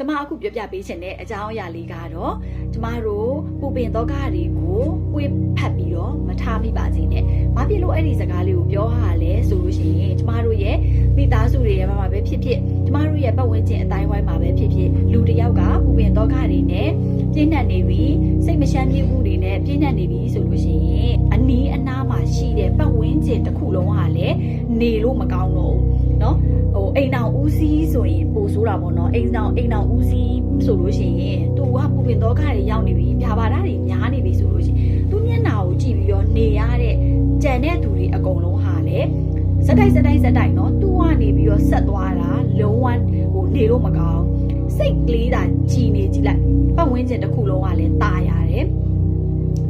ကျမအခုပြောပြပေးချင်တဲ့အကြောင်းအရာလေးကတော့ကျမတို့ပူပင်သောကတွေကိုပွေးဖက်ပြီးတော့မထားမိပါစေနဲ့။ဘာဖြစ်လို့အဲ့ဒီစကားလေးကိုပြောရလဲဆိုလို့ရှိရင်ကျမတို့ရဲ့မိသားစုတွေရဲ့မှာပဲဖြစ်ဖြစ်ကျမတို့ရဲ့ပတ်ဝန်းကျင်အတိုင်းဝိုင်းမှာပဲဖြစ်ဖြစ်လူတစ်ယောက်ကပူပင်သောကတွေနဲ့ပြည့်နှက်နေပြီစိတ်မချမ်းမြေ့မှုတွေနဲ့ပြည့်နှက်နေပြီဆိုလို့ရှိရင်အနီးအနားမှာရှိတဲ့ပတ်ဝန်းကျင်တစ်ခုလုံးဟာလည်းနေလို့မကောင်းတော့ဘူး เนาะ ဟိုအိမ်အောင်ဦးစီးဆိုရင်ပိုဆိုးတာပေါ့နော်အိမ်အောင်အိမ်အောင်ဦးစီးဆိုလို့ရှိရင်သူကပူပင်တော့ခါတွေရောက်နေပြီပြာပါတာတွေများနေပြီဆိုလို့ရှိရင်သူမျက်နှာကိုကြည့်ပြီးတော့နေရတဲ့ကြံတဲ့သူတွေအကုန်လုံးဟာလေစက်တိုက်စက်တိုက်စက်တိုက်နော်သူကနေပြီးတော့ဆက်သွားတာလုံးဝဟိုနေလို့မကောင်းစိတ်ကလေးသာကြည်နေကြည့်လိုက်ပတ်ဝန်းကျင်တစ်ခုလုံးကလည်းตายရတယ်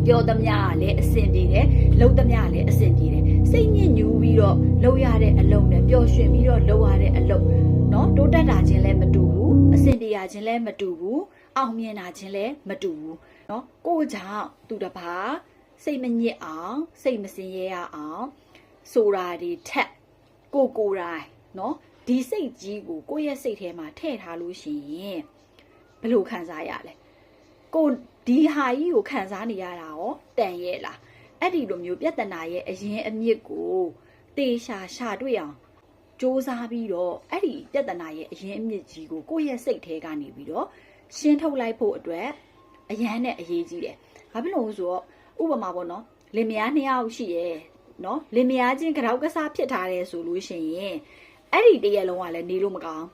ပြောသမျှကလည်းအဆင်ပြေတယ်လှုပ်သမျှကလည်းအဆင်ပြေတယ်စိတ်ညစ်ညူးပြီးတော့လှုပ်ရတဲ့အလုပ်နဲ့ပျော်ရွှင်ပြီးတော့လှုပ်ရတဲ့အလုပ်เนาะတိုးတက်တာချင်းလည်းမတူဘူးအဆင်ပြေရချင်းလည်းမတူဘူးအောင်မြင်တာချင်းလည်းမတူဘူးเนาะကိုကြောင့်သူတစ်ပါးစိတ်မညစ်အောင်စိတ်မစင်ရဲရအောင်ဆိုတာဒီထက်ကိုကိုယ်တိုင်เนาะဒီစိတ်ကြီးကိုကိုယ့်ရဲ့စိတ်ထဲမှာထည့်ထားလို့ရှိရင်ဘယ်လိုခံစားရလဲကို ဒီဟာကြီးကိုခံစားနေရတာရောတန်ရဲ့လားအဲ့ဒီလိုမျိုးပြဿနာရဲ့အရင်အမြစ်ကိုတေရှာရှာတွေ့အောင်စ조사ပြီးတော့အဲ့ဒီပြဿနာရဲ့အရင်အမြစ်ကြီးကိုကိုယ့်ရဲ့စိတ်ထဲကနေပြီးတော့ရှင်းထုတ်လိုက်ဖို့အတွက်အရန်နဲ့အရေးကြီးတယ်။ဘာဖြစ်လို့လဲဆိုတော့ဥပမာပေါ့နော်လင်မယားနှစ်ယောက်ရှိရဲ့နော်လင်မယားချင်းကြောက်ကစားဖြစ်ထားတယ်ဆိုလို့ရှိရင်အဲ့ဒီတရက်လုံးကလည်းနေလို့မကောင်း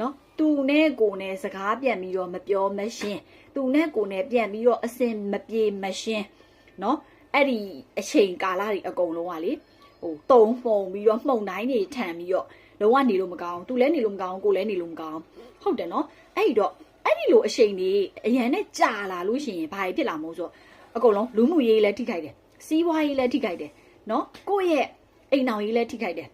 နော်သူနဲ့ကိုနဲ့စကားပြန်ပြီးတော့မပြောမရှင်းသူနဲ့ကိုနဲ့ပြန်ပြီးတော့အစင်မပြေမရှင်းနော်အဲ့ဒီအချိန်ကာလတွေအကုန်လုံးကလေဟိုတုံမှုံပြီးတော့မှုံတိုင်းတွေထန်ပြီးတော့လုံးဝနေလို့မကောင်းသူလည်းနေလို့မကောင်းကိုလည်းနေလို့မကောင်းဟုတ်တယ်နော်အဲ့ဒီတော့အဲ့ဒီလိုအချိန်တွေအရန်နဲ့ကြာလာလို့ရှိရင်ဘာဖြစ်လာမလို့ဆိုတော့အကုန်လုံးလူမှုရေးလည်းထိခိုက်တယ်စီးပွားရေးလည်းထိခိုက်တယ်နော်ကိုယ့်ရဲ့အိမ်တော်ရေးလည်းထိခိုက်တယ်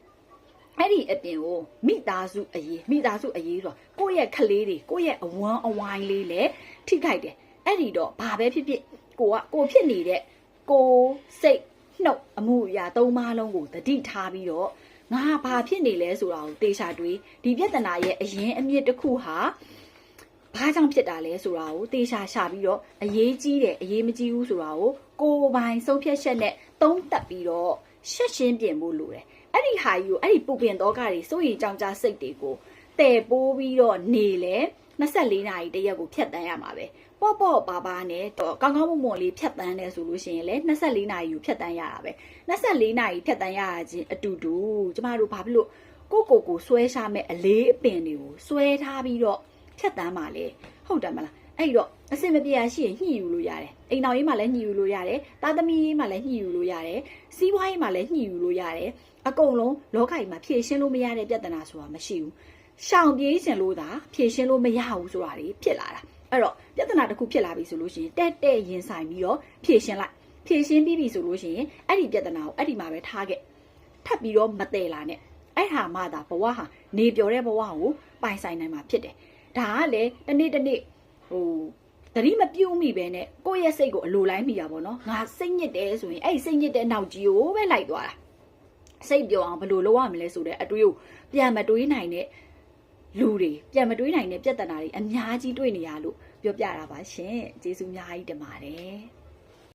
အဲ့ဒီအပြင်ကိုမိသားစုအရေးမိသားစုအရေးဆိုတော့ကိုယ့်ရဲ့ကလေးတွေကိုယ့်ရဲ့အဝမ်းအဝိုင်းလေးလည်းထိခိုက်တယ်အဲ့ဒီတော့ဘာပဲဖြစ်ဖြစ်ကိုကကိုဖြစ်နေတဲ့ကိုစိတ်နှုတ်အမှုအရာသုံးပါးလုံးကိုတတိထားပြီးတော့ငါဘာဖြစ်နေလဲဆိုတာကိုတေချာတွေးဒီပြဿနာရဲ့အရင်အမြစ်တစ်ခုဟာဘာကြောင့်ဖြစ်တာလဲဆိုတာကိုတေချာရှာပြီးတော့အရေးကြီးတယ်အရေးမကြီးဘူးဆိုတာကိုကိုယ်ပိုင်ဆုံးဖြတ်ချက်နဲ့သုံးသပ်ပြီးတော့ ရှက်ရှင်းပြင်ဖို့လိုတယ်အဲ့ဒီဟာကြီးကိုအဲ့ဒီပူပင်တော့ကတွေစိုးရိမ်ကြောင်ကြစိတ်တွေကိုတဲ့ပိုးပြီးတော့နေလေ24နာရီတရက်ကိုဖြတ်တန်းရမှာပဲပေါ့ပေါ့ပါပါနဲ့တော့ကောင်းကောင်းမွန်မွန်လေးဖြတ်တန်းတယ်ဆိုလို့ရှိရင်လေ24နာရီကိုဖြတ်တန်းရတာပဲ24နာရီဖြတ်တန်းရတာချင်းအတူတူကျမတို့ဘာဖြစ်လို့ကိုကိုကိုဆွဲရှာမဲ့အလေးအပင်တွေကိုဆွဲထားပြီးတော့ဖြတ်တန်းပါလေဟုတ်တယ်မလားအဲ့တော့ အစင်မပြေရရှိရင်ညှိယူလို့ရတယ်အိမ်တော်ရေးမှာလည်းညှိယူလို့ရတယ်သားသမီးရေးမှာလည်းညှိယူလို့ရတယ်စီးပွားရေးမှာလည်းညှိယူလို့ရတယ်အကုန်လုံးလောကကြီးမှာဖြည့်ရှင်းလို့မရတဲ့ပြဿနာဆိုတာမရှိဘူးရှောင်ပြေးခြင်းလို့သာဖြည့်ရှင်းလို့မရဘူးဆိုတာတွေဖြစ်လာတာအဲ့တော့ပြဿနာတစ်ခုဖြစ်လာပြီဆိုလို့ရှိရင်တက်တက်ရင်ဆိုင်ပြီးတော့ဖြည့်ရှင်းလိုက်ဖြည့်ရှင်းပြီးပြီဆိုလို့ရှိရင်အဲ့ဒီပြဿနာကိုအဲ့ဒီမှာပဲထားခဲ့ထပ်ပြီးတော့မတည်လာနဲ့အဲ့ဟာမှသာဘဝဟာနေပျော်တဲ့ဘဝကိုပိုင်ဆိုင်နိုင်မှာဖြစ်တယ်ဒါကလေတနေ့တနေ့ဟို သတိမပြုံးမိပဲနဲ့ကိုယ့်ရဲ့စိတ်ကိုအလိုလိုက်မိတာပေါ့နော်ငါစိတ်ညစ်တယ်ဆိုရင်အဲ့ဒီစိတ်ညစ်တဲ့နောက်ကြီးကိုပဲလိုက်သွားတာစိတ်ပြောအောင်ဘယ်လိုလုပ်ရမလဲဆိုတဲ့အတွေးကိုပြန်မတွေးနိုင်တဲ့လူတွေပြန်မတွေးနိုင်တဲ့ပြဿနာတွေအများကြီးတွေ့နေရလို့ပြောပြတာပါရှင်ကျေးဇူးအများကြီးတင်ပါတယ်